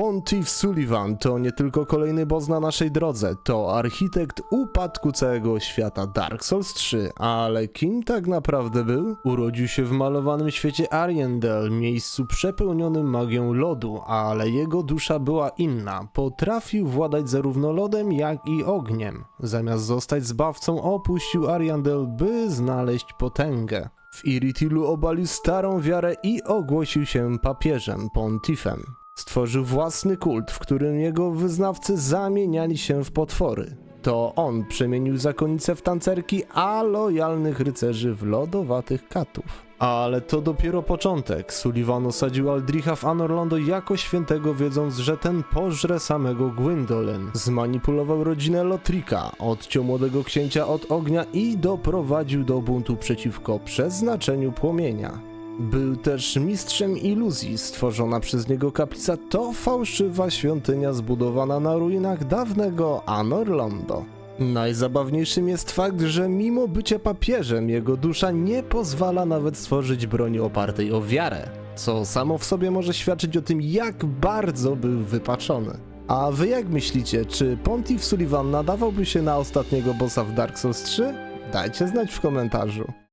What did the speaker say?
Pontiff Sullivan to nie tylko kolejny boss na naszej drodze, to architekt upadku całego świata Dark Souls 3, ale kim tak naprawdę był? Urodził się w malowanym świecie Ariandel, miejscu przepełnionym magią lodu, ale jego dusza była inna. Potrafił władać zarówno lodem, jak i ogniem. Zamiast zostać zbawcą, opuścił Ariandel, by znaleźć potęgę. W Iritilu obalił starą wiarę i ogłosił się papieżem, pontifem. Stworzył własny kult, w którym jego wyznawcy zamieniali się w potwory. To on przemienił zakonnice w tancerki, a lojalnych rycerzy w lodowatych katów. Ale to dopiero początek. Sullivan osadził Aldricha w Anorlando jako świętego, wiedząc, że ten pożre samego Gwyndolin. Zmanipulował rodzinę Lotrika, odciął młodego księcia od ognia i doprowadził do buntu przeciwko przeznaczeniu płomienia. Był też mistrzem iluzji. Stworzona przez niego kaplica to fałszywa świątynia zbudowana na ruinach dawnego Anorlando. Najzabawniejszym jest fakt, że mimo bycia papieżem, jego dusza nie pozwala nawet stworzyć broni opartej o wiarę, co samo w sobie może świadczyć o tym, jak bardzo był wypaczony. A wy jak myślicie, czy Pontiff Sullivan nadawałby się na ostatniego bossa w Dark Souls 3? Dajcie znać w komentarzu.